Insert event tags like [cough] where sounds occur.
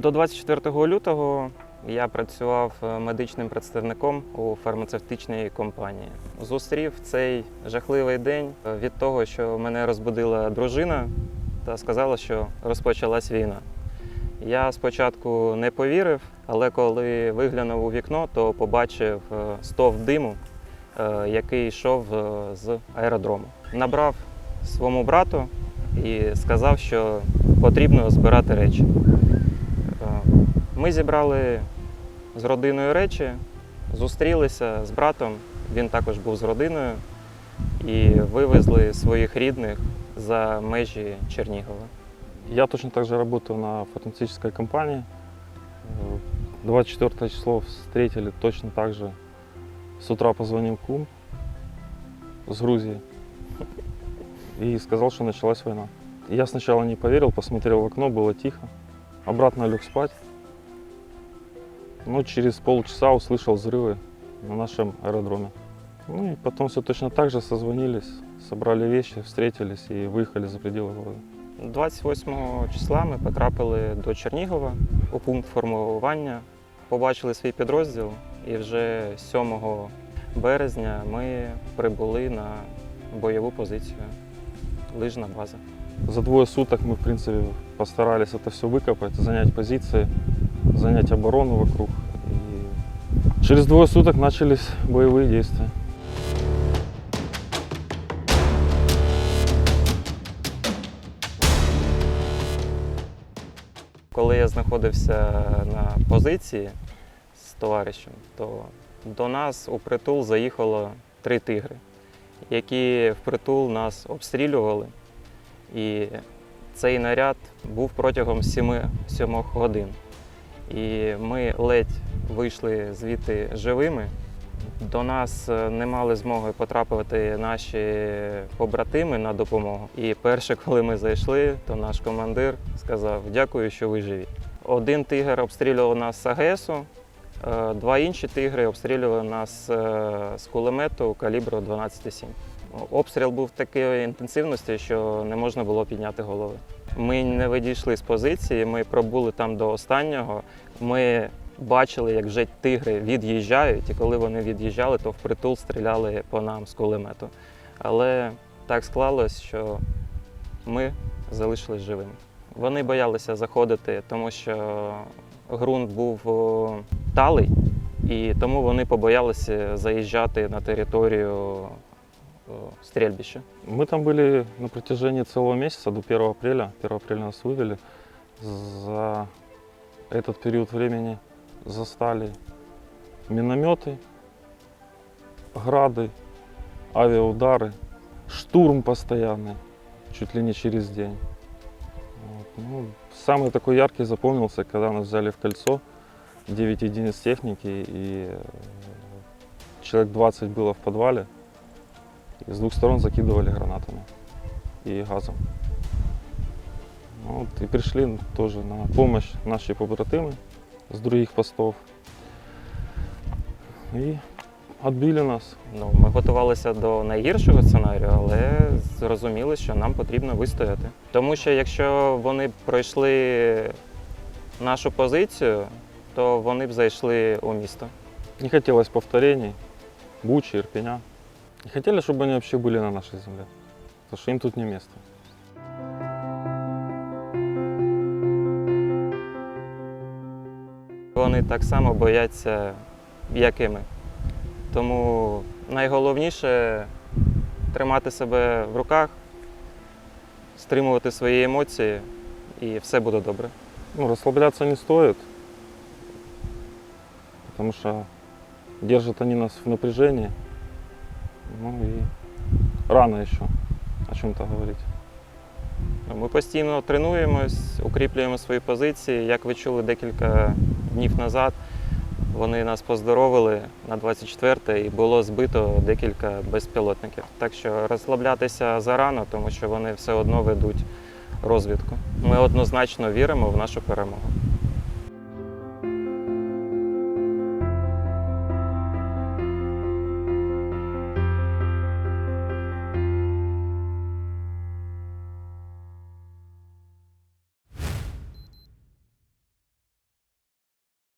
До 24 лютого я працював е, медичним представником у фармацевтичній компанії. Зустрів цей жахливий день від того, що мене розбудила дружина та сказала, що розпочалась війна. Я спочатку не повірив, але коли виглянув у вікно, то побачив е, стовп диму, е, який йшов з аеродрому. Набрав своєму брату і сказав, що потрібно збирати речі. Ми зібрали з родиною речі, зустрілися з братом, він також був з родиною, і вивезли своїх рідних за межі Чернігова. Я точно так же работаю на фармацевтической компании. Э, 24 число встретили точно так же. С утра позвонил кум с Грузии и сказал, что началась война. Я сначала не поверил, посмотрел в окно, было тихо. Обратно лег спать. Но через полчаса услышал взрывы на нашем аэродроме. Ну и потом все точно так же созвонились, собрали вещи, встретились и выехали за пределы города. 28 числа ми потрапили до Чернігова у пункт формування, побачили свій підрозділ, і вже 7 березня ми прибули на бойову позицію. Лижна база. За двое суток мы, в принципе, постарались это все выкопать, занять позиции, занять оборону вокруг. И через двое суток начались боевые действия. Коли я знаходився на позиції з товаришем, то до нас у притул заїхало три тигри, які впритул нас обстрілювали. І цей наряд був протягом 7, 7 годин. І ми ледь вийшли звідти живими. До нас е, не мали змоги потрапити наші побратими на допомогу. І перше, [laughs] коли ми зайшли, то наш командир сказав: Дякую, що ви живі. Один тигр обстрілював нас з АГСу, е, два інші тигри обстрілювали нас е, з кулемету калібру 12,7. Обстріл був такої інтенсивності, що не можна було підняти голови. Ми не відійшли з позиції, ми пробули там до останнього. Ми бачили, як вже тигри від'їжджають, і коли вони від'їжджали, то впритул стріляли по нам з кулемету. Але так склалось, що ми залишились живими. Вони боялися заходити, тому що ґрунт був талий, і тому вони побоялися заїжджати на територію о, стрільбища. Мы там были на протяжении целого месяца, до 1 апреля. 1 апреля нас вывели. За этот период времени застали минометы, грады, авиаудары, штурм постоянный, чуть ли не через день. Вот. Ну, самый такой яркий запомнился, когда нас взяли в кольцо, 9 единиц техники, и э, человек 20 было в подвале. И с двух сторон закидывали гранатами и газом. Ну, Вот, и пришли тоже на помощь наши побратимы с других постов. И отбили нас. Ну, ми готувалися до найгіршого сценарію, але зрозуміли, що нам потрібно вистояти. Тому що якщо вони пройшли нашу позицію, то вони б зайшли у місто. Не хотелось повторений, Бучи, Ирпеня. Не хотели, чтобы они вообще были на нашей земле. Потому что им тут не место. Вони так само бояться, як і ми. Тому найголовніше тримати себе в руках, стримувати свої емоції, і все буде добре. Ну, расслабляться не стоит, потому что держат они нас в напряжении. Ну и рано еще о чем-то говорить. Ми постійно тренуємось, укріплюємо свої позиції. Як ви чули декілька днів назад, вони нас поздоровили на 24 і було збито декілька безпілотників. Так що розслаблятися зарано, тому що вони все одно ведуть розвідку. Ми однозначно віримо в нашу перемогу.